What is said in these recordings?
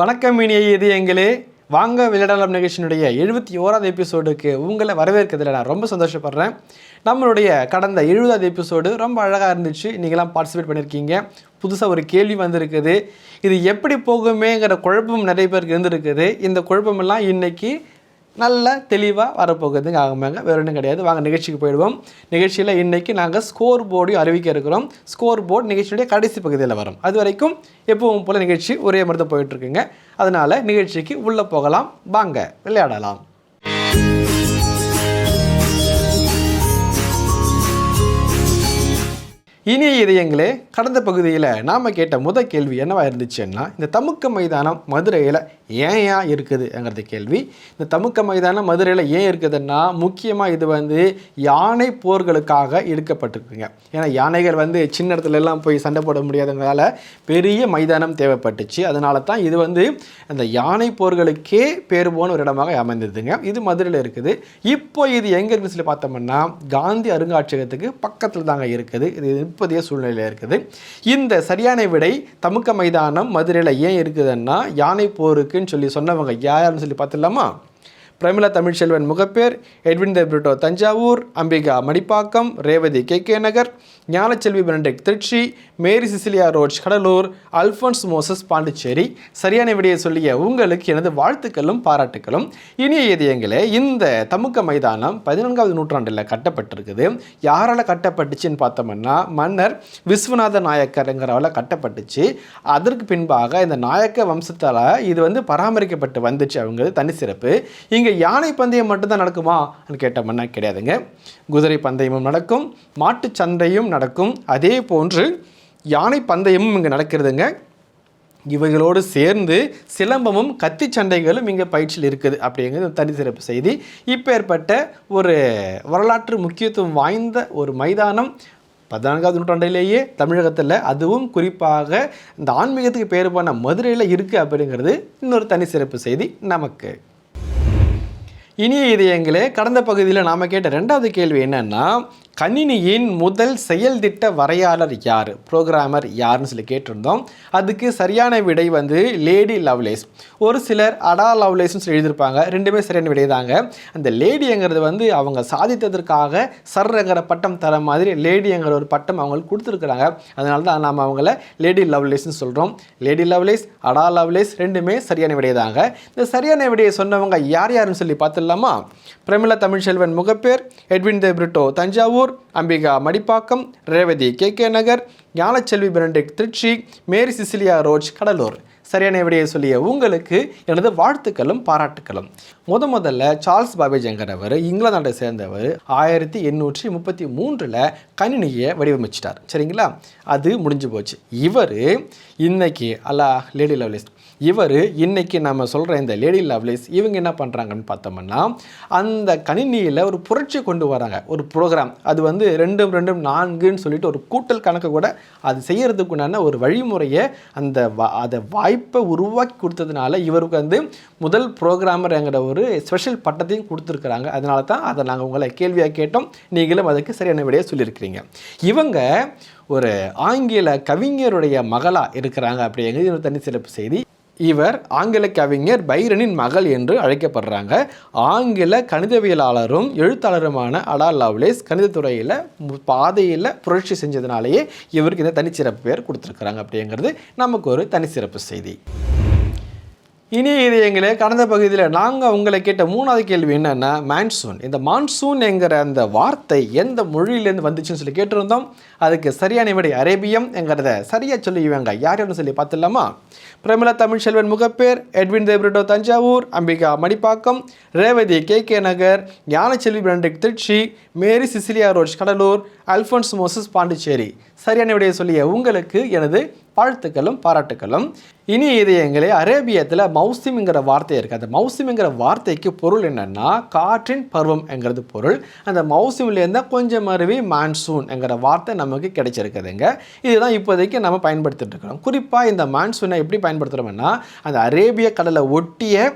வணக்கம் இனிய எங்களே வாங்க விளையாடலாம் நிகழ்ச்சியினுடைய எழுபத்தி ஓராவது எபிசோடுக்கு உங்களை வரவேற்கிறதுல நான் ரொம்ப சந்தோஷப்படுறேன். நம்மளுடைய கடந்த எழுபதாவது எபிசோடு ரொம்ப அழகாக இருந்துச்சு. நீங்களாம் பார்ட்டிசிபேட் பண்ணியிருக்கீங்க புதுசாக ஒரு கேள்வி வந்திருக்குது. இது எப்படி போகுமேங்கிற குழப்பம் நிறைய பேருக்கு இருந்திருக்குது. இந்த குழப்பமெல்லாம் இன்னைக்கு நல்ல தெளிவாக வரப்போகுதுங்க. ஆகுமாங்க வேறு ஒன்றும் கிடையாது. வாங்க நிகழ்ச்சிக்கு போயிடுவோம். நிகழ்ச்சியில் இன்றைக்கி நாங்கள் ஸ்கோர் போர்டையும் அறிவிக்க இருக்கிறோம். ஸ்கோர் போர்டு நிகழ்ச்சியுடைய கடைசி பகுதியில் வரும். அது வரைக்கும் எப்பவும் போல் நிகழ்ச்சி ஒரே மாதிரி தான் போயிட்டுருக்குங்க. அதனால் நிகழ்ச்சிக்கு உள்ளே போகலாம். வாங்க விளையாடலாம். இனிய இதயங்களே கடந்த பகுதியில் நாம் கேட்ட முத கேள்வி என்னவாக இருந்துச்சுன்னா இந்த தமுக்க மைதானம் மதுரையில் ஏன் ஏன் இருக்குதுங்கிறது கேள்வி. இந்த தமுக்க மைதானம் மதுரையில் ஏன் இருக்குதுன்னா முக்கியமாக இது வந்து யானை போர்களுக்காக எடுக்கப்பட்டிருக்குங்க ஏன்னா யானைகள் வந்து சின்ன இடத்துல எல்லாம் போய் சண்டை போட முடியாதனால பெரிய மைதானம் தேவைப்பட்டுச்சு. அதனால தான் இது வந்து அந்த யானை போர்களுக்கே பேர் போன ஒரு இடமாக அமைந்ததுங்க. இது மதுரையில் இருக்குது. இப்போ இது எங்கே இருக்குன்னு சொல்லி பார்த்தோம்னா காந்தி அருங்காட்சியகத்துக்கு பக்கத்தில் தாங்க இருக்குது. இது இப்போதைய சூழ்நிலையில் இருக்குது. இந்த சரியான விடை தமுக்க மைதானம் மதுரையில் ஏன் இருக்குதுன்னா யானை போருக்கு இருக்குன்னு சொல்லி சொன்னவங்க யாருன்னு சொல்லி பார்த்துடலாமா? Pramila Tamilselvan Mogappair Edwin Debritto Thanjavur Ambika Madipakkam Revathi K K Nagar Gnanaselvi Benedict Trichy Mary Cecilia ரோஜ் Cuddalore Alphons Moses Pondicherry. சரியான விடையை சொல்லிய உங்களுக்கு எனது வாழ்த்துக்களும் பாராட்டுக்களும். இனிய இதயங்களே இந்த தமுக்க மைதானம் பதினான்காவது நூற்றாண்டில் கட்டப்பட்டிருக்குது. யாரால் கட்டப்பட்டுச்சுன்னு பார்த்தோம்னா மன்னர் விஸ்வநாத நாயக்கருங்கிறவரால் கட்டப்பட்டுச்சு. அதற்கு பின்பாக இந்த நாயக்க வம்சத்தால் இது வந்து பராமரிக்கப்பட்டு வந்துச்சு அவங்க தனி சிறப்பு இங்கே யானை பந்தயம் மட்டும்தான் நடக்குமான்னு கேட்டோம்னா கிடையாதுங்க. குதிரை பந்தயமும் நடக்கும் மாட்டுச் சந்தையும் நடக்கும் நடக்கும். அதே போன்று யானை பந்தயமும் இங்கே நடக்கிறதுங்க. இவைகளோடு சேர்ந்து சிலம்பமும் கத்தி சண்டைகளும் இங்கே பயிற்சியில் இருக்குது அப்படிங்கிறது தனி சிறப்பு செய்தி. இப்போ ஏற்பட்ட ஒரு வரலாற்று முக்கியத்துவம் வாய்ந்த ஒரு மைதானம் பதினான்காவது நூற்றாண்டிலேயே தமிழகத்தில். அதுவும் குறிப்பாக இந்த ஆன்மீகத்துக்கு பேர் போன மதுரையில் இருக்குது அப்படிங்கிறது இன்னொரு தனி சிறப்பு செய்தி நமக்கு. இனிய இதயங்களே கடந்த பகுதியில் நாம் கேட்ட ரெண்டாவது கேள்வி என்னென்னா கணினியின் முதல் செயல் திட்ட வரையாளர் யார்? ப்ரோக்ராமர் யாருன்னு சொல்லி கேட்டிருந்தோம். அதுக்கு சரியான விடை வந்து லேடி லவ்லேஸ் ஒரு சிலர் அடா லவ்லேஸ்னு சொல்லி எழுதியிருப்பாங்க. ரெண்டுமே சரியான விடை தாங்க. அந்த லேடிங்கிறது வந்து அவங்க சாதித்ததற்காக சர்ங்கிற பட்டம் தர மாதிரி லேடிங்கிற ஒரு பட்டம் அவங்களுக்கு கொடுத்துருக்குறாங்க. அதனால தான் நாம் அவங்கள லேடி லவ்லேஸ்னு சொல்கிறோம் லேடி லவ்லேஸ் அடா லவ்லேஸ் ரெண்டுமே சரியான விடை தாங்க. இந்த சரியான விடையை சொன்னவங்க யார் யாருன்னு சொல்லி பார்த்துடலாமா? பிரமிளா தமிழ்ச்செல்வன் முகப்பேர் எட்வின் தே Thanjavur Thanjavur Ambika Madipakkam Revathi K K Nagar Gnanaselvi Benedict Trichy Mary Cecilia Rose Cuddalore. சரியான விடையை சொல்லிய உங்களுக்கு எனது வாழ்த்துக்களும் பாராட்டுக்களும். முத முதல்ல சார்ல்ஸ் பாபேஜங்கிறவர் இங்கிலாந்து நாட்டை சேர்ந்தவர் ஆயிரத்தி எண்ணூற்றி முப்பத்தி மூன்றில் கணினியை வடிவமைச்சிட்டார். சரிங்களா? அது முடிஞ்சு போச்சு. இவர் இன்னைக்கு அல்லா லேடி லவ்லிஸ்ட் இவர் இன்றைக்கி நம்ம சொல்கிற இந்த லேடி லவ்லிஸ் இவங்க என்ன பண்ணுறாங்கன்னு பார்த்தோம்னா அந்த கணினியில் ஒரு புரட்சி கொண்டு வராங்க. ஒரு ப்ரோக்ராம் அது வந்து ரெண்டும் ரெண்டும் நான்குன்னு சொல்லிட்டு ஒரு கூட்டல் கணக்கு கூட அது செய்கிறதுக்குண்டான ஒரு வழிமுறையை அந்த வா- அதை வாய்ப்பை உருவாக்கி கொடுத்ததுனால இவருக்கு வந்து முதல் ப்ரோக்ராமர்ங்கிற ஒரு ஸ்பெஷல் பட்டத்தையும் கொடுத்துருக்குறாங்க. அதனால தான் அதை நாங்கள் உங்களை கேள்வியாக கேட்டோம். நீங்களும் அதுக்கு சரியான விடையை சொல்லியிருக்கிறீங்க. இவங்க ஒரு ஆங்கில கவிஞருடைய மகளாக இருக்கிறாங்க அப்படிங்கிறது தனி சிறப்பு செய்தி. இவர் ஆங்கில கவிஞர் பைரனின் மகள் என்று அழைக்கப்படுறாங்க. ஆங்கில கணிதவியலாளரும் எழுத்தாளருமான அடா லவ்லேஸ் கணிதத்துறையில் பாதையில் புரட்சி செஞ்சதுனாலேயே இவருக்கு இந்த தனிச்சிறப்பு பேர் கொடுத்துருக்குறாங்க அப்படிங்கிறது நமக்கு ஒரு தனிச்சிறப்பு செய்தி. இனி இது எங்களை கடந்த பகுதியில் நாங்கள் உங்களை கேட்ட மூணாவது கேள்வி என்னென்னா மான்சூன் இந்த மான்சூன் என்கிற அந்த வார்த்தை எந்த மொழியிலேருந்து வந்துச்சுன்னு சொல்லி கேட்டிருந்தோம். அதுக்கு சரியான விடை அரேபியம் என்கிறத சரியாக சொல்லிவிங்க யார் யாருன்னு சொல்லி பார்த்துடலாமா? Pramila Tamilselvan Mogappair Edwin Debritto Thanjavur Ambika Madipakkam Revathi K K Nagar Gnanaselvi Benedict Trichy Mary Cecilia ரோஜ் Cuddalore Alphons Moses Pondicherry. சரியான விடையை சொல்லிய உங்களுக்கு எனது வாழ்த்துக்களும் பாராட்டுக்களும். இனி இதயங்களே அரேபியத்தில் மௌசிம்ங்கிற வார்த்தை இருக்குது அந்த மௌசிம்ங்கிற வார்த்தைக்கு பொருள் என்னென்னா காற்றின் பருவம் என்கிறது பொருள். அந்த மௌசிம்லேருந்து கொஞ்சம் மருவி மான்சூன்ங்கிற வார்த்தை நமக்கு கிடைச்சிருக்குதுங்க. இதுதான் இப்போதைக்கு நம்ம பயன்படுத்திட்டு இருக்கிறோம். குறிப்பாக இந்த மான்சூனை எப்படி பயன்படுத்துகிறோம்னா அந்த அரேபிய கடலை ஒட்டிய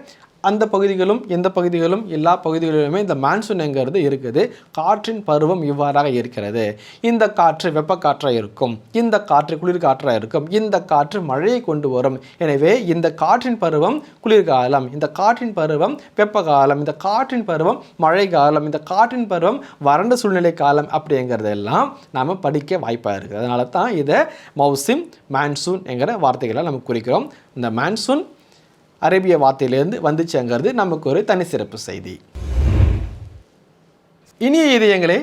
அந்த பகுதிகளும் எந்த பகுதிகளும் எல்லா பகுதிகளிலுமே இந்த மான்சூன்ங்கிறது இருக்குது. காற்றின் பருவம் இவ்வாறாக இருக்கிறது. இந்த காற்று வெப்பக்காற்றாக இருக்கும். இந்த காற்று குளிர்காற்றாக இருக்கும். இந்த காற்று மழையை கொண்டு வரும். எனவே இந்த காற்றின் பருவம் குளிர்காலம். இந்த காற்றின் பருவம் வெப்ப காலம் இந்த காற்றின் பருவம் மழை காலம் இந்த காற்றின் பருவம் வறண்ட சூழ்நிலை காலம் அப்படிங்கிறதெல்லாம் நாம் படிக்க வாய்ப்பாக இருக்குது. அதனால தான் இதை மௌசிம் மான்சூன் என்கிற வார்த்தைகளை நம்ம குறிக்கிறோம். இந்த மான்சூன் அரேபிய வார்த்தையிலேருந்து வந்துச்சுங்கிறது நமக்கு ஒரு தனி சிறப்பு செய்தி. இனிய இதயங்களே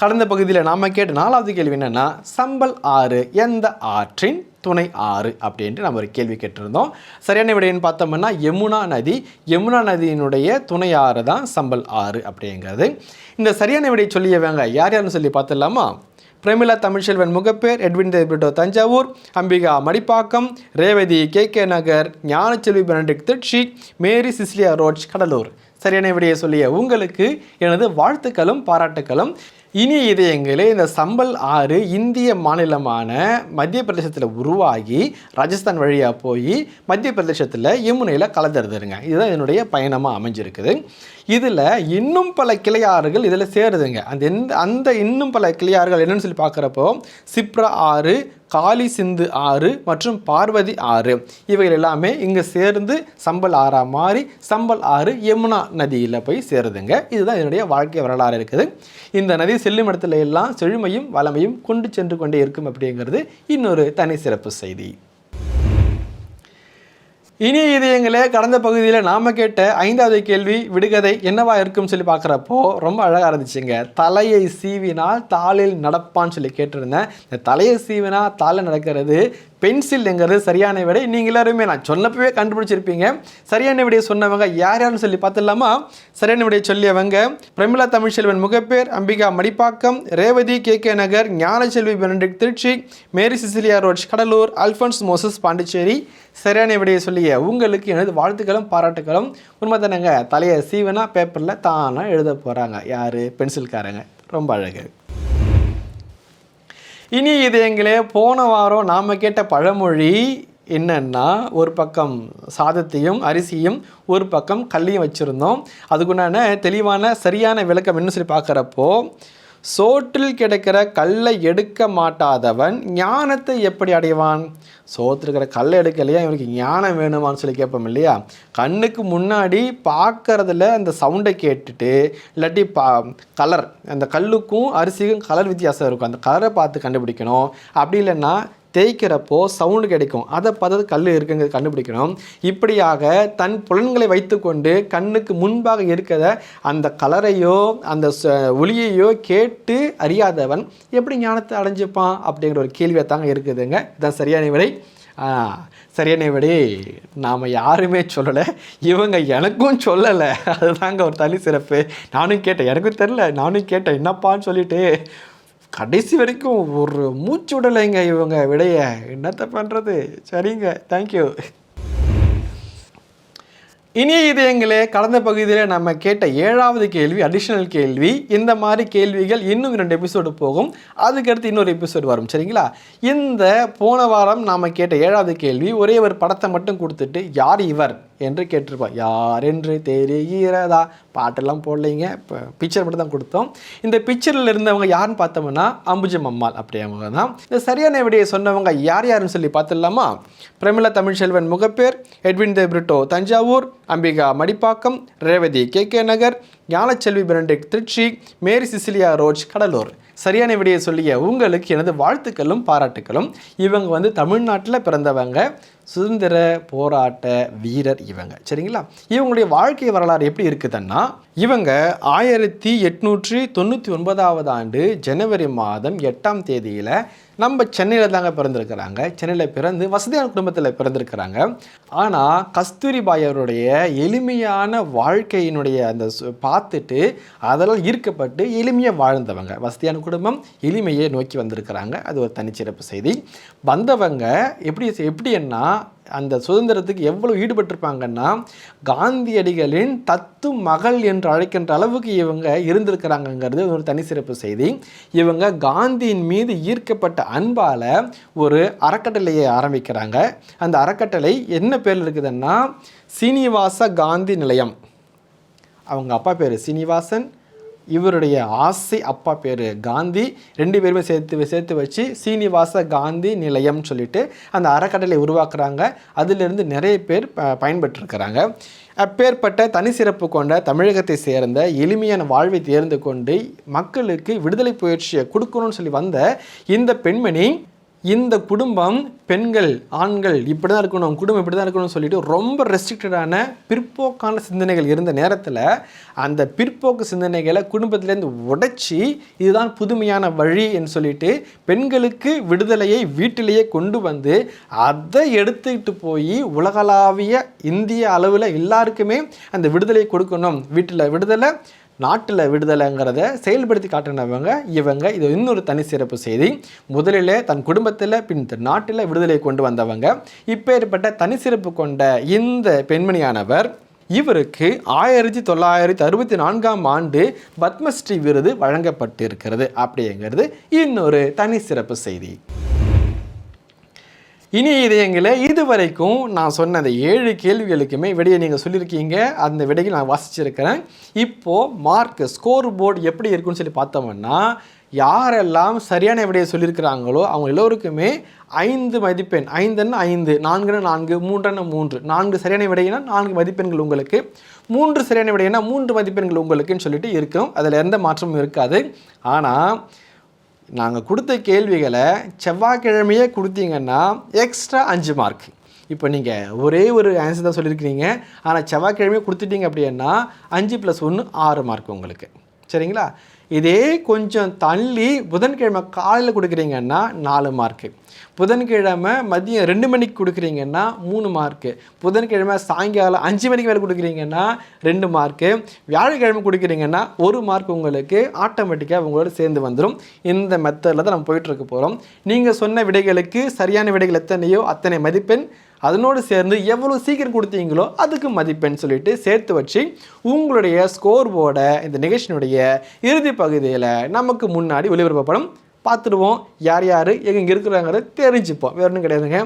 கடந்த பகுதியில் நாம் கேட்ட நாலாவது கேள்வி என்னென்னா சம்பல் ஆறு எந்த ஆற்றின் துணை ஆறு அப்படின்ட்டு நம்ம ஒரு கேள்வி கேட்டிருந்தோம். சரியான விடைன்னு பார்த்தோம்னா யமுனா நதி. யமுனா நதியினுடைய துணை ஆறு தான் சம்பல் ஆறு அப்படிங்கிறது. இந்த சரியான விடை சொல்லியவங்க யார் யாருன்னு சொல்லி பார்த்துடலாமா? Pramila Tamilselvan Mugappair Edwin Debritto Thanjavur Ambika Madipakkam Revathi K K Nagar Gnanaselvi Benedict Trichy Mary Cecilia Rhodes Cuddalore. சரியான விடையை சொல்லிய உங்களுக்கு எனது வாழ்த்துக்களும் பாராட்டுக்களும் இனி இதயங்களே இந்த சம்பல் ஆறு இந்திய மாநிலமான மத்திய பிரதேசத்தில் உருவாகி ராஜஸ்தான் வழியாக போய் மத்திய பிரதேசத்தில் யமுனையில் கலந்துருதுங்க. இதுதான் என்னுடைய பயணமாக அமைஞ்சிருக்குது. இதில் இன்னும் பல கிளையாறுகள் இதில் சேருதுங்க. அந்த எந்த அந்த இன்னும் பல கிளையாறுகள் என்னென்னு சொல்லி பார்க்குறப்போ சிப்ரா ஆறு காளி சிந்து ஆறு மற்றும் பார்வதி ஆறு. இவைகள் எல்லாமே இங்கே சேர்ந்து சம்பல் ஆறாக மாறி சம்பல் ஆறு யமுனா நதியில் போய் சேருதுங்க. இதுதான் என்னுடைய வாழ்க்கை வரலாறு இருக்குது. இந்த நதி செல்லும் இடத்துல எல்லாம் செழுமையும் வளமையும் கொண்டு சென்று கொண்டே இருக்கும் அப்படிங்கிறது இன்னொரு தனி சிறப்பு செய்தி. இனிய இதயங்களே கடந்த பகுதியில் நாம் கேட்ட ஐந்தாவது கேள்வி விடுகதை என்னவா இருக்கும்னு சொல்லி பார்க்குறப்போ ரொம்ப அழகாக இருந்துச்சுங்க. தலையை சீவினால் தாளில் நடப்பான்னு சொல்லி கேட்டிருந்தேன். இந்த தலையை சீவினா தாளில் நடக்கிறது பென்சில்ங்கிறது சரியான விடை. நீங்கள் எல்லாருமே நான் சொன்னப்பவே கண்டுபிடிச்சிருப்பீங்க. சரியான விடையை சொன்னவங்க யார் யாருன்னு சொல்லி பார்த்துடலாமா? சரியான விடையை சொல்லியவங்க Pramila Tamilselvan Mugappair Ambika Madipakkam Revathi K K Nagar Gnanaselvi Benedict Trichy Mary Cecilia Rhodes Cuddalore Alphonse Moses Pondicherry. சரியான விடையை சொல்லிய உங்களுக்கு எனது வாழ்த்துக்களும் பாராட்டுக்களும். உண்மை தானேங்க தலையை சீவனா பேப்பரில் தானாக எழுத போகிறாங்க யார்? பென்சில்காரங்க. ரொம்ப அழகு. இனி இது எங்களே போன வாரம் நாம் கேட்ட பழமொழி என்னன்னா ஒரு பக்கம் சாதத்தையும் அரிசியும் ஒரு பக்கம் கல்லையும் வச்சுருந்தோம். அதுக்குண்டான தெளிவான சரியான விளக்கம் என்ன சொல்லி பார்க்குறப்போ சோற்றில் கிடைக்கிற கல்லை எடுக்க மாட்டாதவன் ஞானத்தை எப்படி அடைவான்? சோத்தில் இருக்கிற கல்லை எடுக்கலையா இவனுக்கு ஞானம் வேணுமான்னு சொல்லி கேட்போம் இல்லையா? கண்ணுக்கு முன்னாடி பார்க்கறதுல அந்த சவுண்டை கேட்டுட்டு இல்லாட்டி பா கலர் அந்த கல்லுக்கும் அரிசிக்கும் கலர் வித்தியாசம் இருக்கும். அந்த கலரை பார்த்து கண்டுபிடிக்கணும். அப்படி இல்லைன்னா தேய்க்கிறப்போ சவுண்டு கிடைக்கும். அதை பார்த்து கல் இருக்குங்கிறது கண்டுபிடிக்கணும். இப்படியாக தன் புலன்களை வைத்துக்கொண்டு கண்ணுக்கு முன்பாக இருக்கிற அந்த கலரையோ அந்த ச- ஒளியையோ கேட்டு அறியாதவன் எப்படி ஞானத்தை அடைஞ்சிப்பான் அப்படிங்கிற ஒரு கேள்வியை தாங்க இருக்குதுங்க. இதுதான் சரியான விடை. சரியான விடை. நாம் யாருமே சொல்லலை. இவங்க எனக்கும் சொல்லலை. அதுதாங்க ஒரு தனி சிறப்பு. நானும் கேட்டேன். எனக்கும் தெரில நானும் கேட்டேன். என்னப்பான்னு சொல்லிட்டு கடைசி வரைக்கும் ஒரு மூச்சு விடலைங்க இவங்க விடைய. என்னத்த பண்ணுறது சரிங்க தேங்க்யூ இனிய இதயங்களே கடந்த பகுதியில் நம்ம கேட்ட ஏழாவது கேள்வி அடிஷ்னல் கேள்வி இந்த மாதிரி கேள்விகள் இன்னும் ரெண்டு எபிசோடு போகும். அதுக்கடுத்து இன்னொரு எபிசோடு வரும் சரிங்களா? இந்த போன வாரம் நாம் கேட்ட ஏழாவது கேள்வி ஒரே ஒரு படத்தை மட்டும் கொடுத்துட்டு யார் இவர் என்று கேட்டிருப்போம். யார் என்று தெரிகிறதா? பாட்டெல்லாம் போடலைங்க இப்போ பிக்சர் மட்டும் தான் கொடுத்தோம். இந்த பிக்சரில் இருந்தவங்க யாருன்னு பார்த்தோம்னா அம்புஜம் அம்மாள் அப்படியவங்க தான். இந்த சரியான விடையை சொன்னவங்க யார் யாருன்னு சொல்லி பார்த்துடலாமா? Pramila Tamilselvan Mugappair Edwin Debritto Thanjavur Ambika Madipakkam Revathi K K Nagar Gnanaselvi Benedict Trichy Mary Cecilia Rose Cuddalore. சரியான விடையை சொல்லிய உங்களுக்கு எனது வாழ்த்துக்களும் பாராட்டுக்களும். இவங்க வந்து தமிழ்நாட்டில் பிறந்தவங்க. சுதந்திர போராட்ட வீரர் இவங்க. சரிங்களா? இவங்களுடைய வாழ்க்கை வரலாறு எப்படி இருக்குதுன்னா இவங்க ஆயிரத்தி எட்நூற்றி தொண்ணூற்றி ஒன்பதாவது ஆண்டு ஜனவரி மாதம் எட்டாம் தேதியில் நம்ம சென்னையில் தாங்க பிறந்திருக்கிறாங்க. சென்னையில் பிறந்து வசதியான குடும்பத்தில் பிறந்திருக்கிறாங்க. ஆனால் கஸ்தூரிபாய் அவருடைய எளிமையான வாழ்க்கையினுடைய அந்த சு- பார்த்துட்டு அதெல்லாம் ஈர்க்கப்பட்டு எளிமையாக வாழ்ந்தவங்க. வசதியான குடும்பம் எளிமையை நோக்கி வந்திருக்கிறாங்க. அது ஒரு தனிச்சிறப்பு செய்தி. வந்தவங்க எப்படி எப்படின்னா அந்த சுதந்திரத்துக்கு எவ்வளோ ஈடுபட்டிருப்பாங்கன்னா காந்தியடிகளின் தத்து மகள் என்று அழைக்கின்ற அளவுக்கு இவங்க இருந்திருக்கிறாங்கங்கிறது ஒரு தனி சிறப்பு செய்தி. இவங்க காந்தியின் மீது ஈர்க்கப்பட்ட அன்பால் ஒரு அறக்கட்டளையை ஆரம்பிக்கிறாங்க. அந்த அறக்கட்டளை என்ன பேரில் இருக்குதுன்னா சீனிவாச காந்தி நிலையம். அவங்க அப்பா பேர் சீனிவாசன் இவருடைய ஆசை அப்பா பேர் காந்தி. ரெண்டு பேருமே சேர்த்து சேர்த்து வச்சு சீனிவாச காந்தி நிலையம்னு சொல்லிட்டு அந்த அறக்கட்டளை உருவாக்குறாங்க. அதிலிருந்து நிறைய பேர் ப பயன்பெற்றிருக்கிறாங்க. அப்பேற்பட்ட தனி சிறப்பு கொண்ட தமிழகத்தை சேர்ந்த எளிமையான வாழ்வை தேர்ந்து கொண்டு மக்களுக்கு விடுதலை புயற்சியை கொடுக்கணும்னு சொல்லி வந்த இந்த பெண்மணி இந்த குடும்பம் பெண்கள் ஆண்கள் இப்படி தான் இருக்கணும் குடும்பம் இப்படி தான் இருக்கணும்னு சொல்லிட்டு ரொம்ப ரெஸ்ட்ரிக்டடான பிற்போக்கான சிந்தனைகள் இருந்த நேரத்தில் அந்த பிற்போக்கு சிந்தனைகளை குடும்பத்திலேருந்து உடைச்சி இதுதான் புதுமையான வழி என்று சொல்லிட்டு பெண்களுக்கு விடுதலையை வீட்டிலேயே கொண்டு வந்து அதை எடுத்துக்கிட்டு போய் உலகளாவிய இந்திய அளவில் எல்லாருக்குமே அந்த விடுதலை கொடுக்கணும். வீட்டில் விடுதலை நாட்டில் விடுதலைங்கிறத செயல்படுத்தி காட்டினவங்க இவங்க இது இன்னொரு தனி சிறப்பு செய்தி. முதலில் தன் குடும்பத்தில் பின் நாட்டில் விடுதலை கொண்டு வந்தவங்க. இப்பேற்பட்ட தனி சிறப்பு கொண்ட இந்த பெண்மணியானவர் இவருக்கு ஆயிரத்தி தொள்ளாயிரத்தி அறுபத்தி நான்காம் ஆண்டு பத்மஸ்ரீ விருது வழங்கப்பட்டிருக்கிறது. அப்படிங்கிறது இன்னொரு தனி சிறப்பு செய்தி. இனி இதயங்களே இதுவரைக்கும் நான் சொன்ன அந்த ஏழு கேள்விகளுக்குமே விடையை நீங்கள் சொல்லியிருக்கீங்க. அந்த விடையை நான் வாசிச்சிருக்கிறேன். இப்போது மார்க் ஸ்கோர் போர்டு எப்படி இருக்குன்னு சொல்லி பார்த்தோம்னா யாரெல்லாம் சரியான விடையை சொல்லியிருக்கிறாங்களோ அவங்க எல்லோருக்குமே ஐந்து மதிப்பெண் ஐந்துன்னு ஐந்து நான்குன்னு நான்கு மூன்றுன்னு மூன்று நான்கு சரியான விடையினா நான்கு மதிப்பெண்கள் உங்களுக்கு மூன்று சரியான விடையினா மூன்று மதிப்பெண்கள் உங்களுக்குன்னு சொல்லிட்டு இருக்கும். அதில் எந்த மாற்றமும் இருக்காது. ஆனால் நாங்கள் கொடுத்த கேள்விகளை செவ்வாய்க்கிழமையே கொடுத்தீங்கன்னா எக்ஸ்ட்ரா அஞ்சு மார்க் இப்போ நீங்கள் ஒரே ஒரு ஆன்சர் தான் சொல்லியிருக்கிறீங்க. ஆனால் செவ்வாய்க்கிழமையே கொடுத்துட்டீங்க அப்படின்னா அஞ்சு ப்ளஸ் ஒன்று ஆறு மார்க் உங்களுக்கு. சரிங்களா? இதே கொஞ்சம் தள்ளி புதன்கிழமை காலையில் கொடுக்குறீங்கன்னா நாலு மார்க்கு புதன்கிழமை மதியம் ரெண்டு மணிக்கு கொடுக்குறீங்கன்னா மூணு மார்க்கு புதன்கிழமை சாயங்காலம் அஞ்சு மணிக்கு மேலே கொடுக்குறீங்கன்னா ரெண்டு மார்க்கு வியாழக்கிழமை கொடுக்குறீங்கன்னா ஒரு மார்க் உங்களுக்கு ஆட்டோமேட்டிக்காக உங்களோட சேர்ந்து வந்துடும் இந்த மெத்தடில் தான் நம்ம போயிட்டுருக்க போகிறோம் நீங்கள் சொன்ன விடைகளுக்கு சரியான விடைகள் எத்தனையோ அத்தனை மதிப்பெண் அதனோடு சேர்ந்து எவ்வளோ சீக்கிரம் கொடுத்தீங்களோ அதுக்கு மதிப்பெண் சொல்லிட்டு சேர்த்து வச்சு உங்களுடைய ஸ்கோர் போர்டை இந்த நிகழ்ச்சியினுடைய இறுதி பகுதியில் நமக்கு முன்னாடி ஒளிபரப்பப்படும். பார்த்துடுவோம். யார் யார் எங்கே இருக்கிறாங்கிறத தெரிஞ்சுப்போம். வேறு ஒன்றும் கிடையாதுங்க.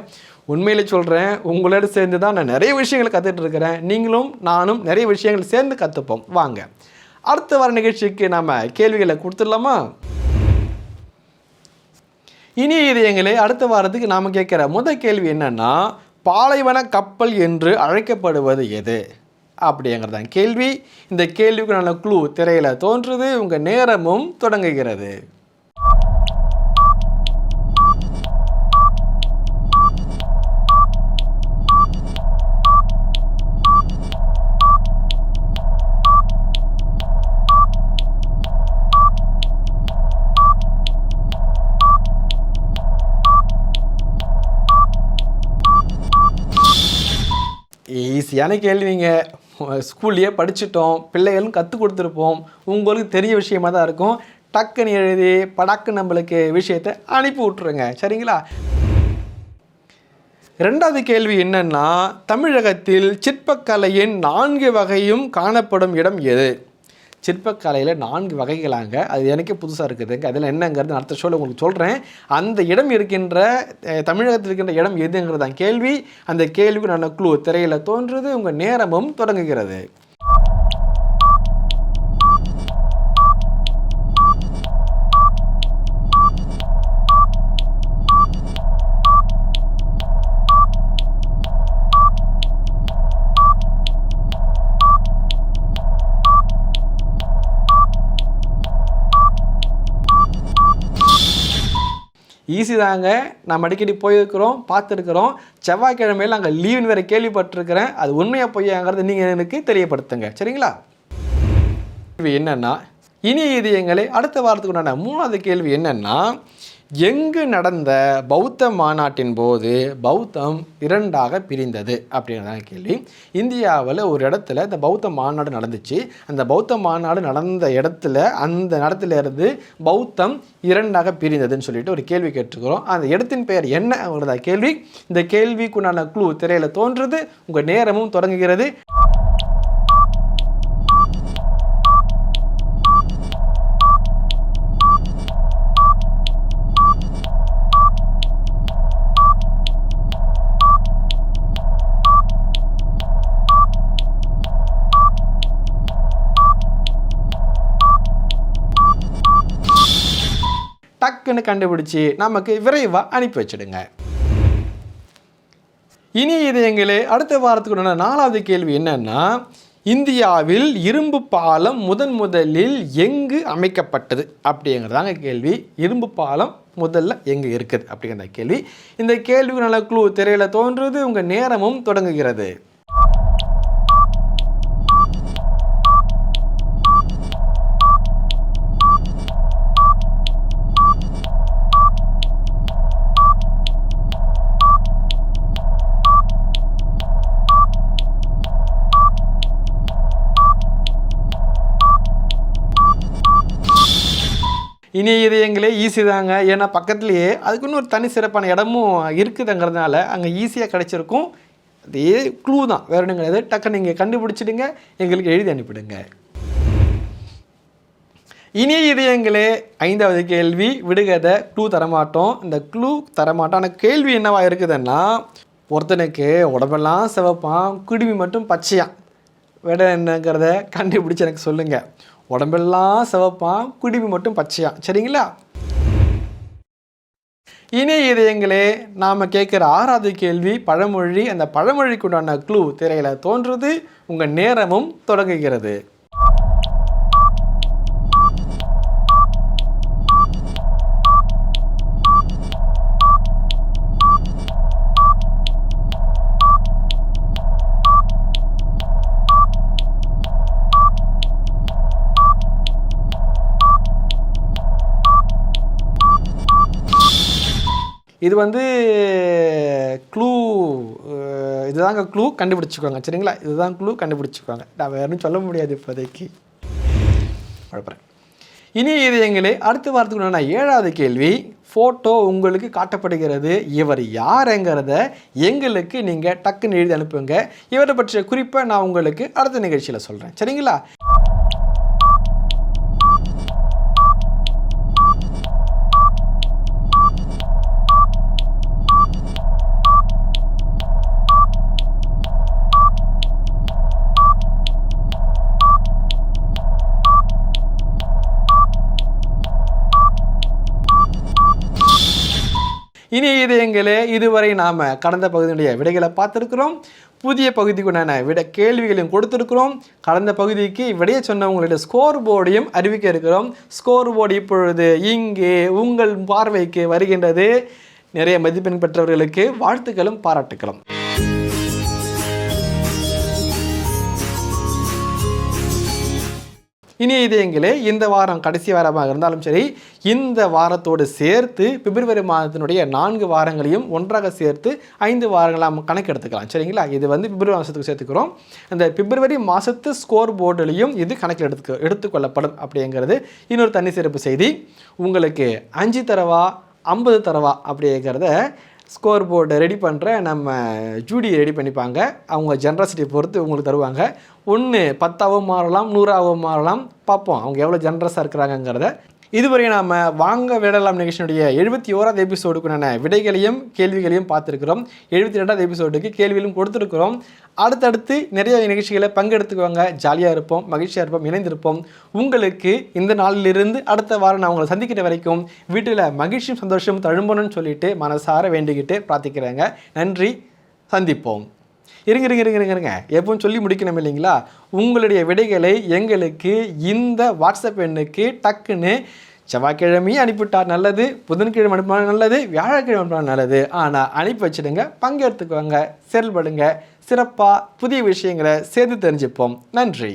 உண்மையிலே சொல்கிறேன் உங்களோட சேர்ந்து தான் நான் நிறைய விஷயங்களை கற்றுட்டு இருக்கிறேன். நீங்களும் நானும் நிறைய விஷயங்கள் சேர்ந்து கற்றுப்போம் வாங்க. அடுத்த வார நிகழ்ச்சிக்கு நம்ம கேள்விகளை கொடுத்துடலாமா? இனி இது எங்களை அடுத்த வாரத்துக்கு நாம் கேட்குற முதல் கேள்வி என்னென்னா பாலைவன கப்பல் என்று அழைக்கப்படுவது எது? அப்படிங்கிறதான் கேள்வி. இந்த கேள்விக்கான குழு திரையில் தோன்றுது. உங்கள் நேரமும் தொடங்குகிறது. ஈஸியான கேள்விங்க. ஸ்கூல்லையே படிச்சிட்டோம். பிள்ளைகளும் கற்றுக் கொடுத்துருப்போம். உங்களுக்கு தெரிய விஷயமா தான் இருக்கும். டக்குன்னு எழுதி படாக்கு நம்மளுக்கு விஷயத்தை அனுப்பி விட்ருங்க சரிங்களா? ரெண்டாவது கேள்வி என்னென்னா தமிழகத்தில் சிற்பக்கலையின் நான்கு வகையும் காணப்படும் இடம் எது? சிற்பக்கலையில் நான்கு வகைகளாங்க. அது எனக்கே புதுசாக இருக்குதுங்க. அதில் என்னங்கிறது அடுத்த ஷோவில் உங்களுக்கு சொல்கிறேன் அந்த இடம் இருக்கின்ற தமிழகத்தில் இருக்கின்ற இடம் எதுங்கிறது தான் கேள்வி. அந்த கேள்விக்கு நான் க்ளூ திரையில் தோன்றுறது உங்கள் நேரமும் தொடங்குகிறது. ஈஸி தாங்க. நம்ம அடிக்கடி போயிருக்கிறோம் பார்த்துருக்குறோம். செவ்வாய்க்கிழமையில் அங்கே லீவுன்னு வேறு கேள்விப்பட்டிருக்கிறேன். அது உண்மையாக பொய்யாங்கிறது நீங்கள் எனக்கு தெரியப்படுத்துங்க. சரிங்களா? கேள்வி என்னென்னா இனி இதயங்களே அடுத்த வாரத்துக்கு உண்டான மூணாவது கேள்வி என்னென்னா எங்கு நடந்த பௌத்த மாநாட்டின் போது பௌத்தம் இரண்டாக பிரிந்தது அப்படிங்கிறதான கேள்வி. இந்தியாவில் ஒரு இடத்துல இந்த பௌத்த மாநாடு நடந்துச்சு. அந்த பௌத்த மாநாடு நடந்த இடத்துல அந்த இடத்துல இருந்து பௌத்தம் இரண்டாக பிரிந்ததுன்னு சொல்லிட்டு ஒரு கேள்வி கேட்டுருக்கிறோம். அந்த இடத்தின் பெயர் என்ன அப்படின்றத கேள்வி. இந்த கேள்விக்குண்டான குழு திரையில் தோன்றுறது உங்கள் நேரமும் தொடங்குகிறது. இருக்குன்னு கண்டுபிடிச்சி நமக்கு விரைவாக அனுப்பி வச்சிடுங்க. இனி இது எங்களே அடுத்த வாரத்துக்கு நாலாவது கேள்வி என்னன்னா இந்தியாவில் இரும்பு பாலம் முதன் முதலில் எங்கு அமைக்கப்பட்டது? அப்படிங்கிறதாங்க கேள்வி. இரும்பு பாலம் முதல்ல எங்கே இருக்குது? அப்படிங்கிற கேள்வி. இந்த கேள்விக்கு நல்ல குழு திரையில் தோன்றுவது உங்கள் நேரமும் தொடங்குகிறது. இனிய இதயங்களே ஈஸி தாங்க. ஏன்னா பக்கத்துலேயே அதுக்குன்னு ஒரு தனி சிறப்பான இடமும் இருக்குதுங்கிறதுனால அங்கே ஈஸியாக கிடச்சிருக்கும். அதே க்ளூ தான். வேறு ஒன்றும் கிடையாது டக்குன்னு நீங்கள் கண்டுபிடிச்சிடுங்க. எங்களுக்கு எழுதி அனுப்பிடுங்க இனிய இதயங்களே ஐந்தாவது கேள்வி. விடுகதை க்ளூ தரமாட்டோம். இந்த க்ளூ தரமாட்டோம் ஆனால் கேள்வி என்னவா இருக்குதுன்னா ஒருத்தனுக்கு உடம்பெல்லாம் சிவப்பான் குடுமி மட்டும் பச்சையான் விட என்னங்கிறத கண்டுபிடிச்சி எனக்கு சொல்லுங்கள் உடம்பெல்லாம் சிவப்பான் குடிமி மட்டும் பச்சையான் சரிங்களா? இணைய இதயங்களே நாம் கேட்குற ஆறாவது கேள்வி பழமொழி அந்த பழமொழிக்குண்டான க்ளூ திரையில் தோன்றுறது உங்கள் நேரமும் தொடங்குகிறது. இது வந்து க்ளூ இதுதாங்க க்ளூ கண்டுபிடிச்சிக்கோங்க சரிங்களா? இதுதான் க்ளூ கண்டுபிடிச்சிக்கோங்க நான் வேறும் சொல்ல முடியாது இப்போதைக்கு. குழப்பறேன் இனி இது எங்களே அடுத்த வாரத்துக்கு ஏழாவது கேள்வி. ஃபோட்டோ உங்களுக்கு காட்டப்படுகிறது. இவர் யாருங்கிறத எங்களுக்கு நீங்கள் டக்குன்னு எழுதி அனுப்புங்க. இவரை பற்றிய குறிப்பை நான் உங்களுக்கு அடுத்த நிகழ்ச்சியில் சொல்கிறேன் சரிங்களா? இனி இது எங்களே இதுவரை நாம் கடந்த பகுதியுடைய விடைகளை பார்த்துருக்குறோம். புதிய பகுதிக்குண்டான விட கேள்விகளையும் கொடுத்துருக்குறோம். கடந்த பகுதிக்கு விடைய சொன்னவங்களுடைய ஸ்கோர் போர்டையும் அறிவிக்க இருக்கிறோம். ஸ்கோர் போர்டு இப்பொழுது இங்கே உங்கள் பார்வைக்கு வருகின்றது. நிறைய மதிப்பெண் பெற்றவர்களுக்கு வாழ்த்துக்களும் பாராட்டுக்களும். இனி இதயங்களே இந்த வாரம் கடைசி வாரமாக இருந்தாலும் சரி இந்த வாரத்தோடு சேர்த்து பிப்ரவரி மாதத்தினுடைய நான்கு வாரங்களையும் ஒன்றாக சேர்த்து ஐந்து வாரங்களாக கணக்கு எடுத்துக்கலாம் சரிங்களா? இது வந்து பிப்ரவரி மாதத்துக்கு சேர்த்துக்கிறோம். அந்த பிப்ரவரி மாதத்து ஸ்கோர் போர்டுலையும் இது கணக்கில் எடுத்துக்க எடுத்துக்கொள்ளப்படும் அப்படிங்கிறது இன்னொரு தனி சிறப்பு செய்தி. உங்களுக்கு அஞ்சு தரவா ஐம்பது தரவா அப்படிங்கிறத ஸ்கோர் போர்டு ரெடி பண்ணுற நம்ம ஜூடி ரெடி பண்ணிப்பாங்க. அவங்க ஜென்ரசிட்டி பொறுத்து உங்களுக்கு தருவாங்க. ஒன்று பத்தாவும் மாறலாம் நூறாகவும் மாறலாம். பார்ப்போம் அவங்க எவ்வளோ ஜென்ரஸாக இருக்கிறாங்கங்கிறத இதுவரை நாம் வாங்க விடலாம் நிகழ்ச்சியினுடைய எழுபத்தி ஓராவது எபிசோடுக்குண்டான விடைகளையும் கேள்விகளையும் பார்த்துருக்குறோம். எழுபத்தி ரெண்டாவது எபிசோடுக்கு கேள்விகளும் கொடுத்துருக்குறோம். அடுத்தடுத்து நிறைய நிகழ்ச்சிகளை பங்கெடுத்துக்குவாங்க. ஜாலியாக இருப்போம் மகிழ்ச்சியாக இருப்போம் இணைந்திருப்போம். உங்களுக்கு இந்த நாளிலிருந்து அடுத்த வாரம் நான் உங்களை சந்திக்கிற வரைக்கும் வீட்டில் மகிழ்ச்சியும் சந்தோஷமும் தழும்பணும்னு சொல்லிட்டு மனசார வேண்டிக்கிட்டு பிரார்த்திக்கிறேங்க. நன்றி. சந்திப்போம். இருங்க இருங்க இருங்க இருங்க இருங்க. எப்பவும் சொல்லி முடிக்கணும் இல்லைங்களா? உங்களுடைய விடைகளை எங்களுக்கு இந்த வாட்ஸ்அப் எண்ணுக்கு டக்குன்னு செவ்வாய்க்கிழமையும் அனுப்பிவிட்டார் நல்லது புதன்கிழமை அனுப்பினா நல்லது வியாழக்கிழமை அனுப்பினா நல்லது. ஆனால் அனுப்பி வச்சுடுங்க பங்கெடுத்துக்கோங்க செயல்படுங்க சிறப்பாக புதிய விஷயங்களை சேர்த்து தெரிஞ்சுப்போம். நன்றி.